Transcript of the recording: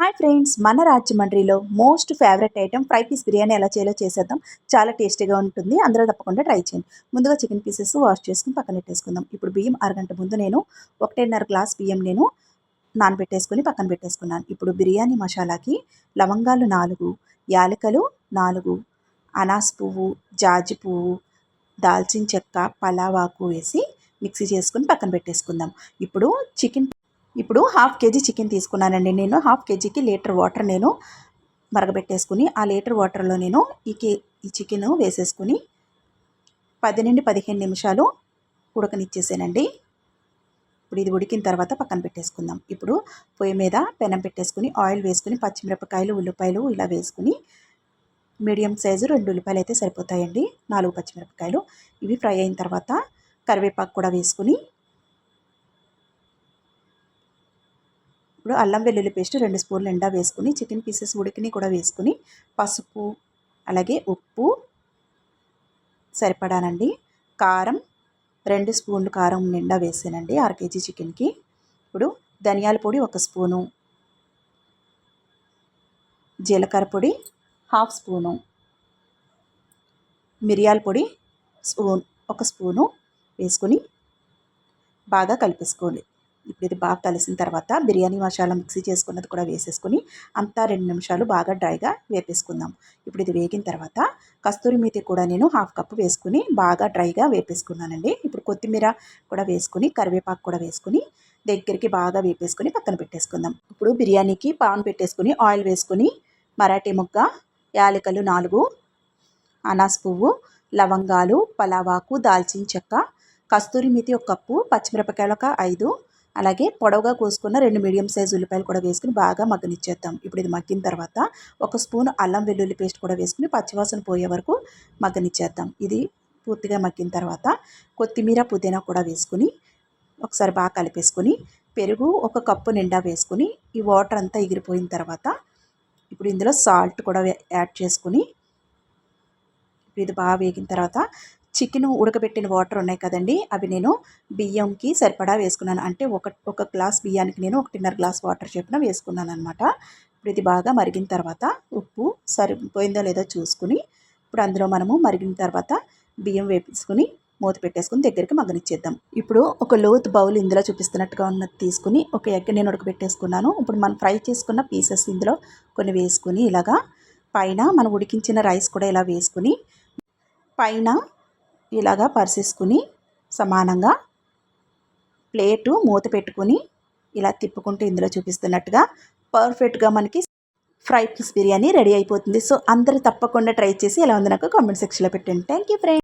Hi friends మన రాజమండ్రిలో most favourite item fry piece biryani ఎలా చేయాలో చేసేద్దాం. చాలా టేస్టీగా ఉంటుంది అందరూ తప్పకుండా ట్రై చేయండి. ముందుగా చికెన్ పీసెస్ వాష్ చేసుకుని పక్కన పెట్టేసుకుందాం. ఇప్పుడు బియ్యం అరగంట ముందు నేను ఒకటిన్నర గ్లాస్ బియ్యం నేను నానబెట్టేసుకుని పక్కన పెట్టేసుకున్నాను. ఇప్పుడు బిర్యానీ మసాలాకి లవంగాలు నాలుగు యాలకలు నాలుగు అనాస్ పువ్వు జాజి పువ్వు దాల్చిన చెక్క పలావాకు వేసి మిక్సీ చేసుకుని పక్కన పెట్టేసుకుందాం. ఇప్పుడు చికెన్ ఇప్పుడు హాఫ్ కేజీ చికెన్ తీసుకున్నానండి నేను. హాఫ్ కేజీకి లీటర్ వాటర్ నేను మరగబెట్టేసుకుని ఆ లీటర్ వాటర్లో నేను ఈ కే ఈ చికెన్ వేసేసుకుని పది నుండి పదిహేను నిమిషాలు ఉడకనిచ్చేసానండి. ఇప్పుడు ఇది ఉడికిన తర్వాత పక్కన పెట్టేసుకుందాం. ఇప్పుడు పొయ్యి మీద పెనం పెట్టేసుకుని ఆయిల్ వేసుకుని పచ్చిమిరపకాయలు ఉల్లిపాయలు ఇలా వేసుకుని మీడియం సైజు రెండు ఉల్లిపాయలు అయితే సరిపోతాయండి. నాలుగు పచ్చిమిరపకాయలు. ఇవి ఫ్రై అయిన తర్వాత కరివేపాకు కూడా వేసుకుని ఇప్పుడు అల్లం వెల్లుల్లి పేస్ట్ రెండు స్పూన్లు ఎండా వేసుకుని చికెన్ పీసెస్ ఉడికిని కూడా వేసుకుని పసుపు అలాగే ఉప్పు సరిపడానండి. కారం రెండు స్పూన్లు కారం నిండా వేసానండి అర కేజీ చికెన్కి. ఇప్పుడు ధనియాల పొడి ఒక స్పూను జీలకర్ర పొడి హాఫ్ స్పూను మిరియాల పొడి స్పూన్ ఒక స్పూను వేసుకొని బాగా కలిపేసుకోండి ఇప్పుడు ఇది బాగా కలిసిన తర్వాత బిర్యానీ మసాలా మిక్సీ చేసుకున్నది కూడా వేసేసుకుని అంతా రెండు నిమిషాలు బాగా డ్రైగా వేపేసుకుందాం. ఇప్పుడు ఇది వేగిన తర్వాత కస్తూరి మేతి కూడా నేను హాఫ్ కప్ వేసుకుని బాగా డ్రైగా వేపేసుకున్నానండి. ఇప్పుడు కొత్తిమీర కూడా వేసుకుని కరివేపాకు కూడా వేసుకుని దగ్గరికి బాగా వేపేసుకుని పక్కన పెట్టేసుకుందాం. ఇప్పుడు బిర్యానీకి పాన్ పెట్టేసుకుని ఆయిల్ వేసుకుని మరాఠీ ముక్క యాలకలు నాలుగు అనాస్ పువ్వు లవంగాలు పలావాకు దాల్చిన చెక్క కస్తూరి మీతి ఒక కప్పు పచ్చిమిరపకాయలు ఒక ఐదు అలాగే పొడవుగా కోసుకున్న రెండు మీడియం సైజు ఉల్లిపాయలు కూడా వేసుకుని బాగా మగ్గనిచ్చేద్దాం. ఇప్పుడు ఇది మగ్గిన తర్వాత ఒక స్పూన్ అల్లం వెల్లుల్లి పేస్ట్ కూడా వేసుకుని పచ్చివాసన పోయే వరకు మగ్గనిచ్చేద్దాం. ఇది పూర్తిగా మగ్గిన తర్వాత కొత్తిమీర పుదీనా కూడా వేసుకుని ఒకసారి బాగా కలిపేసుకొని పెరుగు ఒక కప్పు నిండా వేసుకుని ఈ వాటర్ అంతా ఎగిరిపోయిన తర్వాత ఇప్పుడు ఇందులో సాల్ట్ కూడా యాడ్ చేసుకుని ఇది బాగా వేగిన తర్వాత చికెన్ ఉడకబెట్టిన వాటర్ ఉన్నాయి కదండి అవి నేను బియ్యంకి సరిపడా వేసుకున్నాను. అంటే ఒక ఒక గ్లాస్ బియ్యానికి నేను ఒకటిన్నర గ్లాస్ వాటర్ చెప్పిన వేసుకున్నాను అనమాట ఇప్పుడు ఇది బాగా మరిగిన తర్వాత ఉప్పు సరిపోయిందో లేదో చూసుకుని ఇప్పుడు అందులో మనము మరిగిన తర్వాత బియ్యం వేపించుకుని మూత పెట్టేసుకుని దగ్గరికి మగ్గనిచ్చేద్దాం. ఇప్పుడు ఒక లోతు బౌల్ ఇందులో చూపిస్తున్నట్టుగా ఉన్నది తీసుకుని ఒక ఎగ్ నేను ఉడకబెట్టేసుకున్నాను. ఇప్పుడు మనం ఫ్రై చేసుకున్న పీసెస్ ఇందులో కొన్ని వేసుకుని ఇలాగా పైన మనం ఉడికించిన రైస్ కూడా ఇలా వేసుకుని పైన ఇలాగా పరిసేసుకుని సమానంగా ప్లేటు మూత పెట్టుకుని ఇలా తిప్పుకుంటూ ఇందులో చూపిస్తున్నట్టుగా పర్ఫెక్ట్గా మనకి ఫ్రై పీస్ బిర్యానీ రెడీ అయిపోతుంది. సో అందరూ తప్పకుండా ట్రై చేసి ఎలా ఉంది నాకు కామెంట్ సెక్షన్లో పెట్టండి. Thank you friend